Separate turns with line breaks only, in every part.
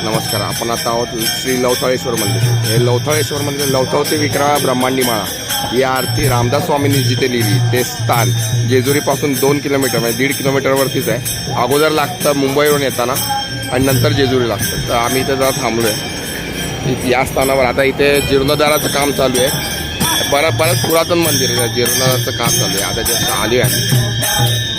नमस्कार आपण आता आहोत श्री लवथळेश्वर मंदिर. हे लवथळेश्वर मंदिर लवथाव ते विक्रा ब्रह्मांडी माळा ही आरती रामदास स्वामींनी जिथे लिहिली ते स्थान जेजुरीपासून दोन किलोमीटर म्हणजे दीड किलोमीटरवरतीच आहे. अगोदर लागतं मुंबईवरून येताना आणि नंतर जेजुरी लागतं. तर आम्ही इथे जरा थांबलो आहे या स्थानावर. आता इथे जीर्णोद्धाराचं काम चालू आहे. बरं बरंच पुरातन मंदिर आहे. जीर्णोद्धाराचं काम चालू आहे. आता जस्ट आली आहे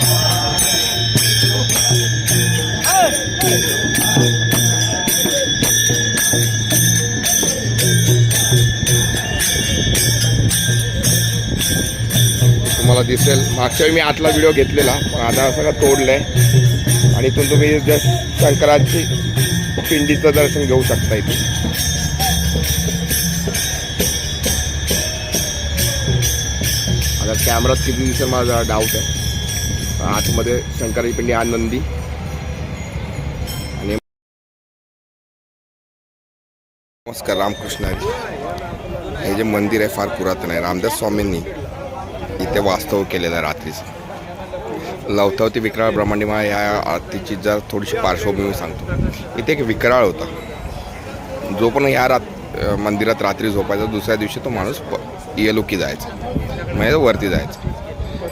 तुम्हाला दिसेल. मागच्या वेळी मी आतला व्हिडिओ घेतलेला पण आता सगळं तोडलंय. आणि इथून तुम्ही जस्ट शंकराची पिंडीचं दर्शन घेऊ शकता इथून. आता कॅमेरात किती दिसेल माझा डाऊट आहे. आतमध्ये शंकराची पिंडी आनंदी आणि नमस्कार रामकृष्ण हे जे मंदिर आहे फार पुरातन आहे. रामदास स्वामींनी इथे वास्तव केलेलं आहे रात्रीचं. लवतावती विक्राळ ब्रह्मांडिमा या आरतीची जर थोडीशी पार्श्वभूमी सांगतो. इथे एक विक्राळ होता. जो पण या रात मंदिरात रात्री झोपायचा दुसऱ्या दिवशी तो माणूस प येलुकी जायचा. म्हणजे वरती जायचा.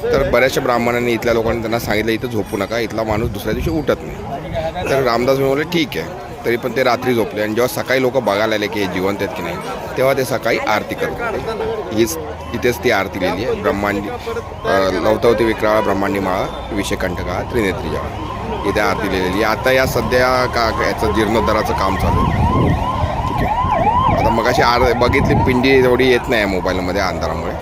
तर बऱ्याचशा ब्राह्मणांनी इथल्या लोकांनी त्यांना सांगितलं इथं झोपू नका. इथला माणूस दुसऱ्या दिवशी उठत नाही. तर रामदास मी बोलले ठीक आहे. तरी पण ते रात्री झोपले आणि जेव्हा सकाळी लोक बघायला आले की हे जिवंत आहेत की नाही तेव्हा ते सकाळी आरती करत हीच इथेच ती आरती लिहिली आहे. ब्रह्मांडी नवतवती विक्राळा ब्रह्मांडी माळा विषयकंठका त्रिनेत्री जेव्हा इथे आरती लिहिलेली आता या सध्या का याचं जीर्णोद्धाराचं काम चालू आहे. ठीक आहे. आता मग अशी आर बघितली पिंडी एवढी येत नाही मोबाईलमध्ये अंधारामुळे.